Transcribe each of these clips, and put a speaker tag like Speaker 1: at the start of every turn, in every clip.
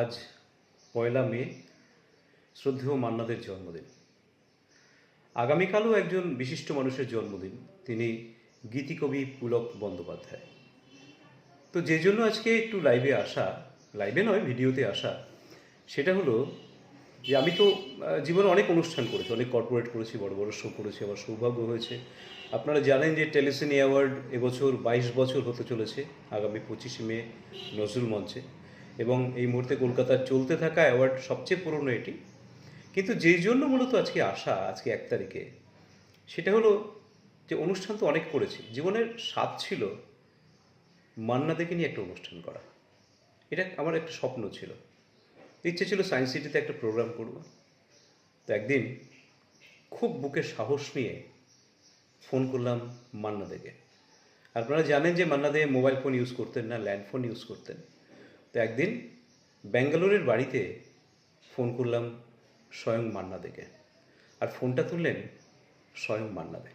Speaker 1: আজ পয়লা মে, শ্রদ্ধেয় মান্নাদের জন্মদিন। আগামীকালও একজন বিশিষ্ট মানুষের জন্মদিন, তিনি গীতিকবি পুলক বন্দ্যোপাধ্যায়। তো যে জন্য আজকে একটু লাইভে আসা লাইভে নয় ভিডিওতে আসা, সেটা হলো যে আমি তো জীবনে অনেক অনুষ্ঠান করেছি, অনেক কর্পোরেট করেছি, বড় বড় শো করেছি, আমার সৌভাগ্য হয়েছে। আপনারা জানেন যে টেলিসিনি অ্যাওয়ার্ড এবছর বাইশ বছর হতে চলেছে, আগামী পঁচিশে মে নজরুল মঞ্চে। এবং এই মুহূর্তে কলকাতার চলতে থাকা অ্যাওয়ার্ড সবচেয়ে পুরনো এটি। কিন্তু যেই জন্য মূলত আজকে আসা, আজকে এক তারিখে, সেটা হলো যে অনুষ্ঠান তো অনেক করেছি। জীবনের স্বাদ ছিল মান্না দেখে নিয়ে একটা অনুষ্ঠান করা। এটা আমার একটা স্বপ্ন ছিল। ইচ্ছে ছিল সায়েন্স সিটিতে একটা প্রোগ্রাম করব। তো একদিন খুব বুকে সাহস নিয়ে ফোন করলাম মান্না দেখে আপনারা জানেন যে Manna Dey mobile phone use করতেন না ল্যান্ড ফোন ইউজ করতেন। তো একদিন ব্যাঙ্গালোরের বাড়িতে ফোন করলাম স্বয়ং মান্না দেখে। আর ফোনটা তুললেন স্বয়ং মান্না দে।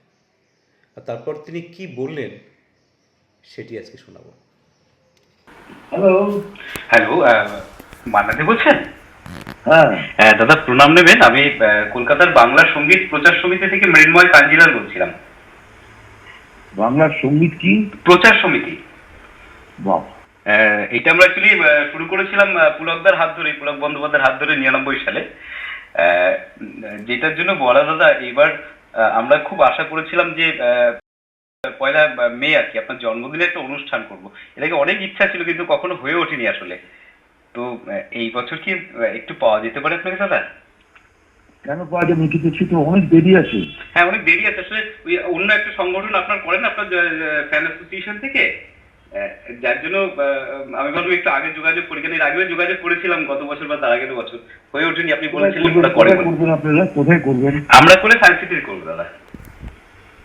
Speaker 1: আর তারপর তিনি কি বললেন সেটি আজকে শোনাবো।
Speaker 2: হ্যালো
Speaker 3: হ্যালো মান্নাদি বলছেন?
Speaker 2: হ্যাঁ।
Speaker 3: হ্যাঁ দাদা প্রণাম নেবেন। আমি কলকাতার বাংলা সংগীত প্রচার সমিতি থেকে মৃন্ময় কাঞ্জিলাল বলছিলাম।
Speaker 2: বাংলার সংগীত কি?
Speaker 3: প্রচার সমিতি।
Speaker 2: বাহ।
Speaker 3: আহ, এটা আমরা অ্যাকচুয়ালি শুরু করেছিলাম পুলকদার হাত ধরে পুলক বন্দ্যোপাধ্যায়ের হাত ধরে নিরানব্বই সালে। যেটার জন্য বলা দাদা এবার আমরা খুব আশা করেছিলাম যে পয়লা মে আর কি আপনার জন্মদিনে একটা অনুষ্ঠান করব। এটাকে অনেক ইচ্ছা ছিল কিন্তু কখনো হয়ে ওঠেনি আসলে। তো এই বছর কি একটু পাওয়া যেতে পারে আপনাকে দাদা?
Speaker 2: কেন পাওয়া যাবে কিন্তু সে তো অনেক দেরি আছে।
Speaker 3: হ্যাঁ অনেক দেরি আছে। আসলে অন্য একটা সংগঠন আপনার করেন আপনার ফ্যান অ্যাসোসিয়েশন থেকে? যার জন্য আমি ভাবলাম একটু আগে যোগাযোগ করি কেন এর আগেও যোগাযোগ করেছিলাম গত বছর বা তার আগের বছর। হয়ে ওঠেনি আপনি বলেছিলেন ওটা করে
Speaker 2: করবেন আপনারা কোথায় করবেন?
Speaker 3: আমরা করে সায়েন্স সিটির করব দাদা।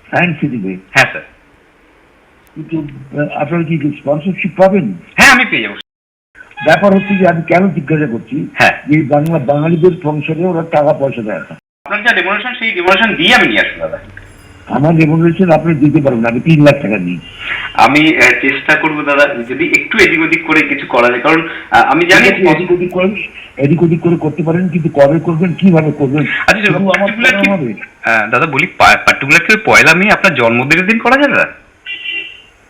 Speaker 2: সায়েন্স সিটিতে?
Speaker 3: হ্যাঁ স্যার।
Speaker 2: কিন্তু আপনারা কি স্পন্সরশিপ পাবেন?
Speaker 3: হ্যাঁ আমি পেয়ে যাব।
Speaker 2: ব্যাপার হচ্ছে যে আমি কেন জিজ্ঞাসা করছি?
Speaker 3: হ্যাঁ।
Speaker 2: বাংলা বাঙালিদের ফাংশনে ওরা টাকা পয়সা দেয় না।
Speaker 3: আপনার যা ডেমোনেশন সেই ডেমোনেশন দিয়ে আমি নিয়ে আসব দাদা।
Speaker 2: আমার রেমুনারেশন আপনি দিতে পারবেন আমি তিন লাখ টাকা নিই
Speaker 3: আমি চেষ্টা করব দাদা যদি একটু এদিক ওদিক করে কিছু করা যায়। কারণ আহ, আমি জানি
Speaker 2: এদিক ওদিক করে এদিক ওদিক করে করতে পারেন কিন্তু কবে করবেন কীভাবে করবেন
Speaker 3: আচ্ছা আহ, দাদা বলি পার্টিকুলার কি পয়লা মে আপনার জন্মদিনের দিন করা যাবে দাদা?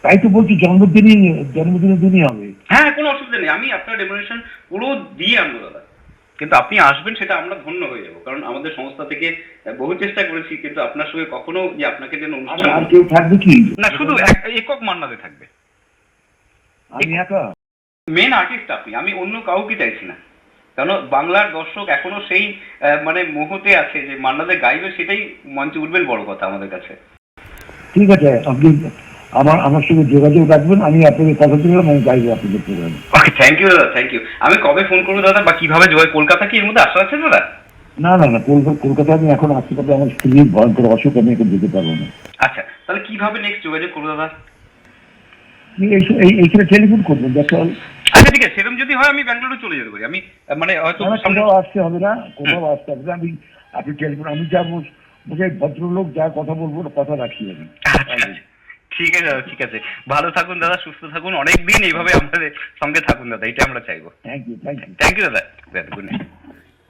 Speaker 2: তাই তো বলছি জন্মদিনই জন্মদিনের দিনই হবে।
Speaker 3: হ্যাঁ কোনো অসুবিধা নেই। আমি আপনার ডেমোনেশন পুরো দিয়ে আনব দাদা। কিন্তু আপনি আসবেন সেটা আমরা ধন্য হয়ে যাব। কারণ আমাদের সংস্থা থেকে বহু চেষ্টা করেছি কিন্তু আপনার সঙ্গে কখনো যে আপনাকে যেন অনুষ্ঠান
Speaker 2: থাকবে কি?
Speaker 3: না শুধু একক মান্নাতে থাকবে।
Speaker 2: আমি একা?
Speaker 3: মেন আর্টিস্ট আপনি আমি অন্য কাউকে চাইছি না। কারণ বাংলার দর্শক এখনও সেই মানে মুহূর্তে আছে যে মান্নাদের গাইবে সেটাই মঞ্চে উঠবেন বড় কথা আমাদের কাছে।
Speaker 2: ঠিক আছে আপনি আমার আমার সঙ্গে যোগাযোগ রাখবেন আমি আপনাকে কথা দিলাম আমি গাইবো আপনাদের প্রোগ্রামে।
Speaker 3: ওকে থ্যাংক ইউ দাদা থ্যাংক ইউ আমি কবে ফোন করব দাদা? বা কীভাবে যোগাযোগ কলকাতা কি এর মধ্যে আসা আছে দাদা?
Speaker 2: না না না কলকাতা কলকাতায় আমি এখন আসতে পারব আমার স্ত্রীর ভয়ঙ্কর অসুখ আমি এখন যেতে পারব না।
Speaker 3: আচ্ছা তাহলে কীভাবে নেক্সট যোগাযোগ করব দাদা?
Speaker 2: এই- এই- এইখানে টেলিফোন করবেন দেখা
Speaker 3: আচ্ছা ঠিক আছে সেরকম যদি হয় আমি ব্যাঙ্গালোরে চলে যেতে পারি। আমি মানে হয়তো
Speaker 2: কোথাও আসতে হবে না কোথাও আসতে হবে না। আমি আপনি টেলিফোন আমি যা বল- ভদ্রলোক যা কথা বলব কথা রাখি আমি।
Speaker 3: আচ্ছা, ঠিক আছে দাদা ঠিক আছে। ভালো থাকুন দাদা সুস্থ থাকুন। অনেকদিন এইভাবে আমাদের সঙ্গে থাকুন দাদা এটা আমরা চাইব।
Speaker 2: Thank you thank you
Speaker 3: thank you দাদা। Good night